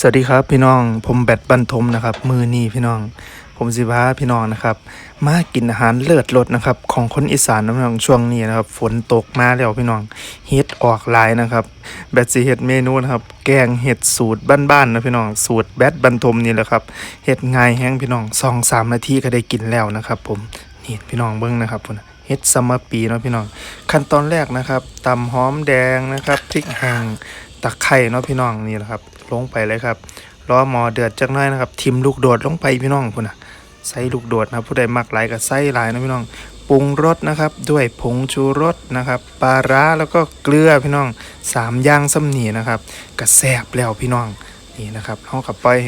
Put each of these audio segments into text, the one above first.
สวัสดีครับพี่น้องผมแบทบันทมนะครับ มือนี้พี่น้อง ผมสิพาพี่น้องนะครับ มากินอาหารเลิศรสนะครับ ของคนอีสานนะพี่น้องช่วงนี้นะครับ ฝนตกมาแล้วพี่น้องเฮ็ดออกหลายนะครับ แบทสิเฮ็ดเมนูนะครับ แกงเห็ดสูตรบ้านๆนะพี่น้องสูตรแบทบันทมนี่แหละครับเฮ็ดง่ายแห้งพี่น้องสองสามนาทีก็ได้กินแล้วนะครับ ผมนี่พี่น้องเบิ่งนะครับพุ่นเฮ็ดซัมมะปีเนาะพี่น้องขั้นตอนแรกนะครับตำหอมแดงนะครับพริกห่าง ตะไคร่เนาะพี่น้องนี่แหละครับ ลงไปเลยครับรอหมอเดือดจักน่อยนะครับทิมลูกโดดลงไปพี่น้องพุ่นน่ะใส่ลูกโดดนะผู้ใดมักหลายก็ใส่หลายนะพี่น้องปรุงรสนะครับ ด้วยผงชูรสนะครับปลาร้าแล้วก็เกลือพี่น้องสามย่างซ้ำนีนะครับกระแซบแล้วพี่น้องนี่นะครับเฮากับปล่อย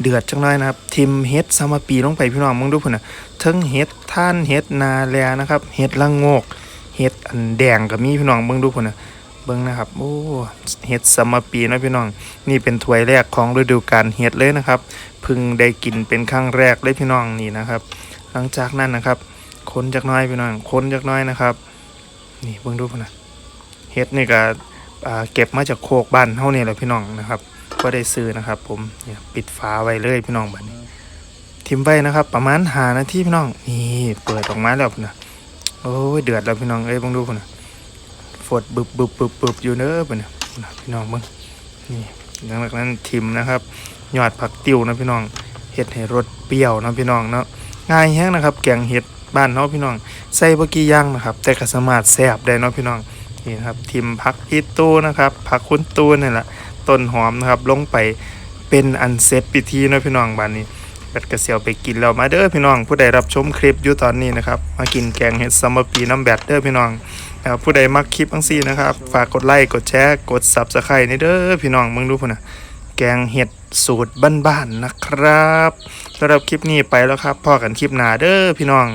เดือดจักหน่อยนะครับ ทิมเฮ็ดซามาปีลงไปพี่น้องมึงดูพุ่นน่ะทั้งเฮ็ดท่านเฮ็ดนาแลนะครับเฮ็ดละโงกเห็ดอันแดงก็มีพี่น้องเบิ่งดูพุ่นน่ะ เบิ่งนะครับโอ้เห็ดซัมมาปีนาะพี่น้อง นี่เป็นถ้วยแรกของฤดูกาลเห็ดเลยนะครับพิ่งได้กินเป็นครั้งแรกเลยพี่น้องนี่นะครับ หลังจากนั้นนะครับคนจากน้อยพี่น้องคนจากน้อยนะครับ นี่เบิ่งดูพนะเห็ดนี่ก็เก็บมาจากโคกบ้านเฮานี่แหละพี่น้องนะครับก็ได้ซื้อนะครับ ผมปิดฝาไว้เลยพี่น้องแบัดนี้ทิมไว้นะครับ ประมาณหานาทีพี่น้องนี่เปิดออกมาแล้วนะโอ้ยเดือดแล้วพี่น้องเอ้ยเบังดูพุ่นน่ะ ฝดบึบบึบบึบบึบอยู่เนอะนะพี่น้องเบิ่งนี่หลังจากนั้นทิมนะครับยอดผักติ้วนะพี่น้องเห็ดให้รสเปรี้ยวนะพี่น้องเนาะง่ายแฮงนะครับ แกงเห็ดบ้านเนาะพี่น้องใส่บ่กี่อย่างนะครับ แต่ก็สามารถแซ่บได้เนาะพี่น้องนี่นะครับทิมผักอีตู้นะครับผักคุณตูนนี่แหละต้นหอมนะครับลงไปเป็นอันเสร็จพิธีนะพี่น้องบ้านนี้ แบดกระเซียวไปกินแล้วมาเด้อพี่น้อง ผู้ใดรับชมคลิปอยู่ตอนนี้นะครับมากินแกงเห็ดซัมเมอร์ปีน้ำแบดเด้อพี่น้องนะครับผู้ใดมักคลิปทั้งสี่นะครับฝากกดไลค์กดแชร์กดซับสไครต์นี่เด้อพี่น้องมึงดูพุ่นนะแกงเห็ดสูตรบ้านๆนะครับสำหรับคลิปนี้ไปแล้วครับพอกันคลิปหน้าเด้อพี่น้อง